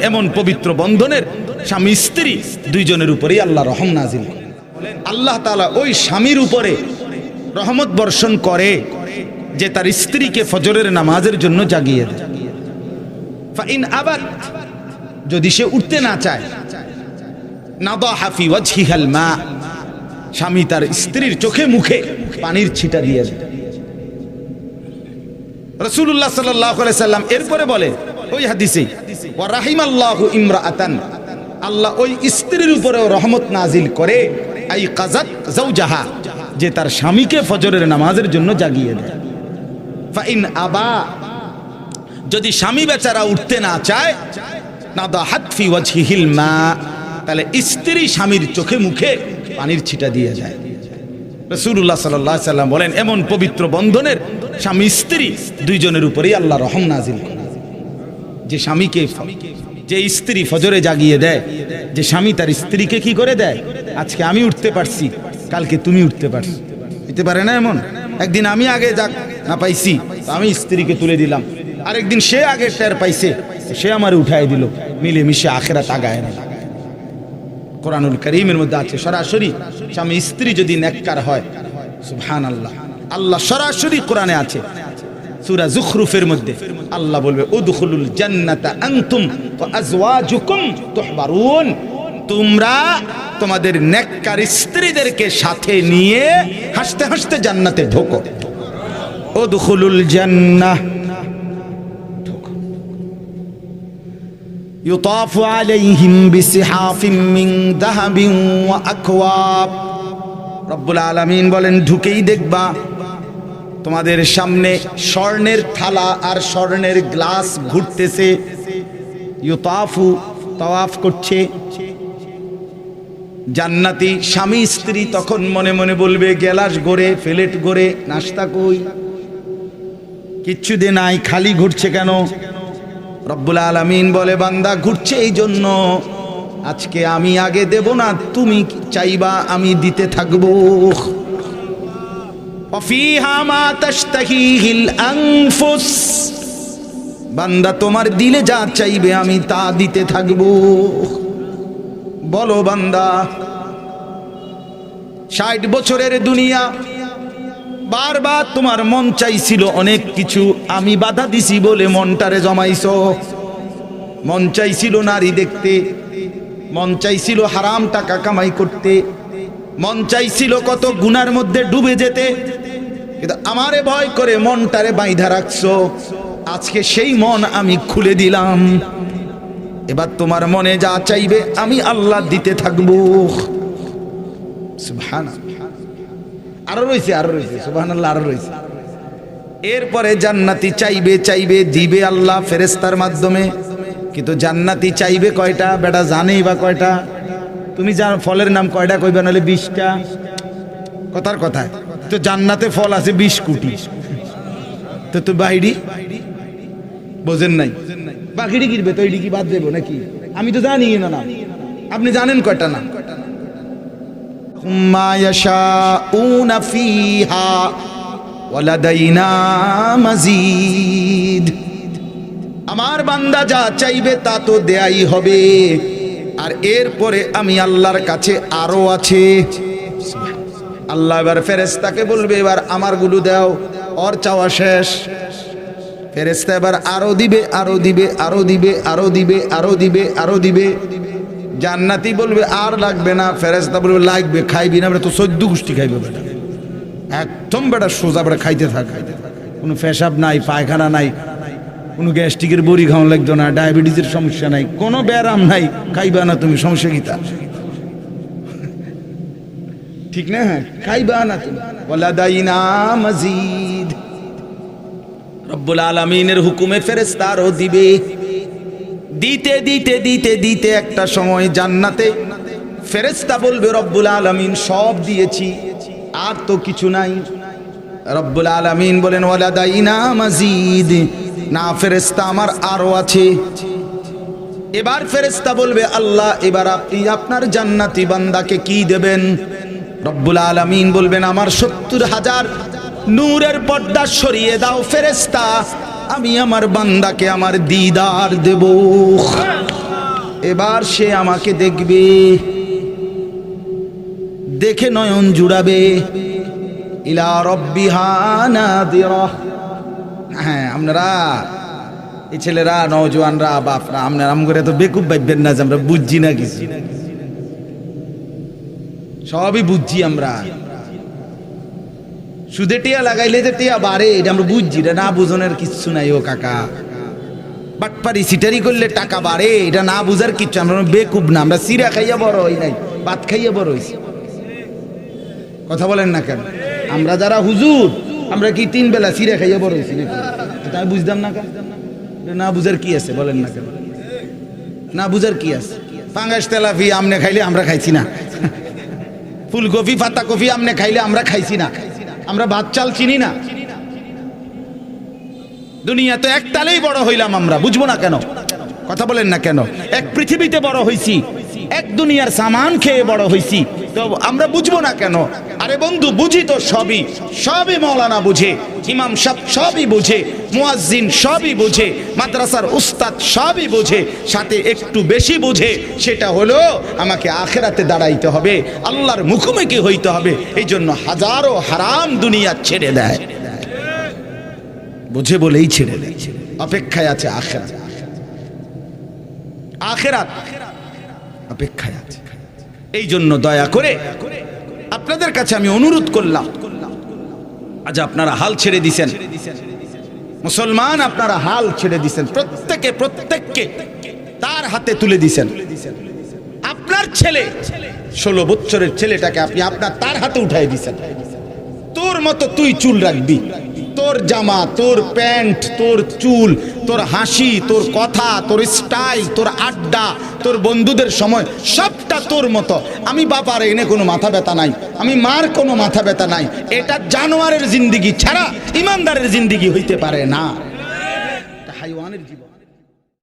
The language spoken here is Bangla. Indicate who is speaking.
Speaker 1: এমন পবিত্র বন্ধনের স্বামী স্ত্রী দুইজনের উপরেই আল্লাহ রহম নাজিল আল্লাহ তাআলা ওই স্বামীর উপরে রহমত বর্ষণ করে যে তার স্ত্রীকে ফজরের নামাজের জন্য জাগিয়ে দেয়। আবাদ যদি সে উঠতে না চায় হাফি ওয়াজহিহাল মা, স্বামী তার স্ত্রীর চোখে মুখে পানির ছিটা দিয়ে দেয়। রসুল্লাহ সাল্লাহ সাল্লাম এরপরে বলে ওই হাদিসে, ওয়া রাহিমাল্লাহু ইমরাআতান আল্লাহ ওই স্ত্রীর উপরেও রহমত নাজিল করে, আই কাজাত জাউজাহা যে তার স্বামীকে ফজরের নামাজের জন্য জাগিয়ে দেয় আবা, যদি স্বামী বেচারা উঠতে না চায় না দা হাতফি ওয়াজহিহিল মা, তাহলে স্ত্রী স্বামীর চোখে মুখে পানির ছিটা দিয়ে যায় রসুল্লাহ সাল্লাহ সাল্লাম বলেন, এমন পবিত্র বন্ধনের স্বামী স্ত্রী দুইজনের উপরেই আল্লাহ রহম নাজিল। যে স্বামীকে, যে স্ত্রী ফজরে জাগিয়ে দেয়, যে স্বামী তার স্ত্রীকে কি করে দেয়? আজকে আমি উঠতে পারছি, কালকে তুমি উঠতে পারছি। হইতে পারে না এমন? একদিন আমি আগে যাক, না পাইছি আমি স্ত্রীকে তুলে দিলাম। আরেকদিন সে আগে টের পাইছে, সে আমার উঠাই দিল। মিলে মিশে আখেরা তাগায় না কোরআনুল করিমের মধ্যে আছে, সরাসরি স্বামী স্ত্রী যদি নেককার হয় সুবহান আল্লাহ আল্লাহ সরাসরি কোরআনে আছে। সূরা জুখরুফের মধ্যে আল্লাহ বলবে উদখুলুল জান্নাতা আনতুম ওয়া আজওয়াজুকুম তুহবারুন তোমরা তোমাদের নেককার স্ত্রীদেরকে সাথে নিয়ে হাসতে হাসতে জান্নাতে ঢোকো উদখুলুল জান্নাহ يطاف عليهم بسحاف من ذهب وأكواب রব্বুল আলামিন বলেন ঢুকেই দেখবা তোমাদের সামনে স্বর্ণের থালা আর স্বর্ণের গ্লাস ঘুরতেছে। ইউতাফু তাওয়াফ করছে। জান্নাতি স্বামী স্ত্রী তখন মনে মনে বলবে, গেলাস গড়ে ফেলেট গড়ে, নাস্তা কই? কিচ্ছু নাই খালি ঘুরছে কেন? রব্বুল আলামিন বলে, বান্দা, ঘুরছে এই জন্য। আজকে আমি আগে দেব না, তুমি চাইবা আমি দিতে থাকব। অফিহা বান্দা, তোমার দিলে যা চাইবে আমি তা দিতে থাকব। বলো বান্দা, ষাট বছরের দুনিয়া, বারবার তোমার মন চাইছিল অনেক কিছু, আমি বাধা দিছি বলে মনটারে জমাইছ। মন চাইছিল নারী দেখতে, মন চাইছিল হারাম টাকা কামাই করতে, মন চাইছিল কত গুনার মধ্যে ডুবে যেতে। কিন্তু আমারে ভয় করে মনটারে বাইধা রাখছো। আজকে সেই মন আমি খুলে দিলাম। এবার তোমার মনে যা চাইবে আমি আল্লাহ দিতে থাকব। আরও রয়েছে আরও রয়েছে, সুবহানাল্লাহ, আরও রয়েছে। এরপরে জান্নাতি চাইবে চাইবে, দিবে আল্লাহ ফেরেস্তার মাধ্যমে। কিন্তু জান্নাতি চাইবে কয়টা? বেটা জানেই বা কয়টা? তুমি জানো ফলের নাম কয়টা কইবে, নাহলে বিশটা। কথার কথায়। তো জান্নাতে ফল আছে বিশ কোটি। তো তো বাইরি বোঝেন নাই। বাকিটি গিরবে তো কি বাদ দেবো নাকি? আমি তো জানি না না। আপনি জানেন কয়টা না? আমার বান্দা যা চাইবে তা তো দেয়াই হবে। আর এরপরে আমি আল্লাহর কাছে আরও আছে। আল্লাহ এবার ফেরেস্তাকে বলবে, এবার আমারগুলো দাও, ওর চাওয়া শেষ। ফেরেস্তা এবার আরও দিবে আরও দিবে আরও দিবে আরও দিবে আরও দিবে আরও দিবে। জান্নাতি বলবে, আর লাগবে না। ফেরেস্তা বলবে, লাগবে, খাইবি না তো চোদ্দ গোষ্ঠী খাইবে বেটা। একদম বেটা, সোজা বেটা, খাইতে থাক। কোনো পেশাব নাই, পায়খানা নাই, কোনো গ্যাস্ট্রিকের বড়ি খাওয়া লাগতো না, ডায়াবেটিসের সমস্যা নাই, কোনো ব্যারাম নাই, খাইবা না তুমি, সমস্যা গীতা ঠিক না? হ্যাঁ খাইবা না তুমি। বলা দাই না মজিদ। রব্বুল আলমিনের হুকুমে ফেরেস্তারও দিবে। দিতে দিতে দিতে দিতে একটা সময় জান্নাতে ফেরেস্তা বলবে, রব্বুল আলমিন, সব দিয়েছি, আর তো কিছু নাই। রব্বুল আলমিন বলেন, ওয়ালাদাইনা মাজিদ, না ফেরেস্তা আমার আরও আছে। এবার ফেরেস্তা বলবে, আল্লাহ, এবার আপনি আপনার জান্নাতি বান্দাকে কি দেবেন? রব্বুল আলমিন বলবেন, আমার সত্তর হাজার নূরের পর্দা সরিয়ে দাও ফেরেস্তা আমি আমার বান্দাকে, আমার দিদার দেব। এবার সে আমাকে দেখবে, দেখে নয়ন জুড়াবে। ইলা রব্বিহা নাদিরা। হ্যাঁ আপনারা, এই ছেলেরা, নওজোয়ানরা, বাপরা, আপনারা আম করে তো বেকুব ভাববেন না যে আমরা বুঝছি না কিছু। সবই বুঝছি আমরা। সুদে টিয়া লাগাইলে যে টিয়া বাড়ে, এটা আমরা বুঝছি, এটা না বুঝনের কিচ্ছু নাই ও কাকা। বাটপারি সিটারি করলে টাকা বাড়ে, এটা না বুঝার কিচ্ছু, আমরা বেকুব না, আমরা সিরা খাইয়া বড় হই নাই, ভাত খাইয়া বড় হইছি। কথা বলেন না কেন? আমরা যারা হুজুর, আমরা কি তিন বেলা সিরা খাইয়া বড় হইছি নাকি? আমি বুঝতাম না কেন? না বুঝার কি আছে, বলেন না কেন? না বুঝার কি আছে? পাঙ্গাস তেলাফি আমনে খাইলে আমরা খাইছি না। ফুলকপি, পাতাকপি আমনে খাইলে আমরা খাইছি না। আমরা ভাত, চাল চিনি না। দুনিয়াতে এক তালেই বড় হইলাম আমরা, বুঝব না কেন? কথা বলেন না কেন? এক পৃথিবীতে বড় হইছি, এক দুনিয়ার সামান খেয়ে বড় হইছি, তো আমরা বুঝব না কেন? আরে বন্ধু, বুঝি তো সবই। সবই মৌলানা বুঝে, ইমাম সাহ সবই বুঝে, মুয়াজ্জিন সবই বুঝে, মাদ্রাসার উস্তাদ সবই বুঝে, সাথে একটু বেশি বুঝে, সেটা হলো আমাকে আখেরাতে দাঁড়াইতে হবে, আল্লাহর মুখোমুখি হইতে হবে এই জন্য হাজারো হারাম দুনিয়া ছেড়ে দেয়। বুঝে বলেই ছেড়ে দেয়। অপেক্ষায় আছে আখেরাত। আখেরাত অপেক্ষায় আছে। এই জন্য দয়া করে আপনাদের কাছে আমি অনুরোধ করলাম। আজ আপনারা হাল ছেড়ে দিছেন। মুসলমান আপনারা হাল ছেড়ে দিছেন। প্রত্যেকে, প্রত্যেককে তার হাতে তুলে দিছেন। আপনার ছেলে, ষোলো বছরের ছেলেটাকে আপনি আপনার তার হাতে উঠাই দিছেন। তোর মতো তুই চুল রাখবি। তোর জামা, তোর প্যান্ট, তোর চুল, তোর হাসি, তোর কথা, তোর স্টাইল, তোর আড্ডা, তোর বন্ধুদের সময়, সবটা তোর মতো। আমি বাবার এনে কোনো মাথা ব্যথা নাই, আমি মার কোনো মাথা ব্যথা নাই। এটা জানোয়ারের জিন্দিগি ছাড়া ইমানদারের জিন্দিগি হইতে পারে না। হাইওয়ানের জীবন।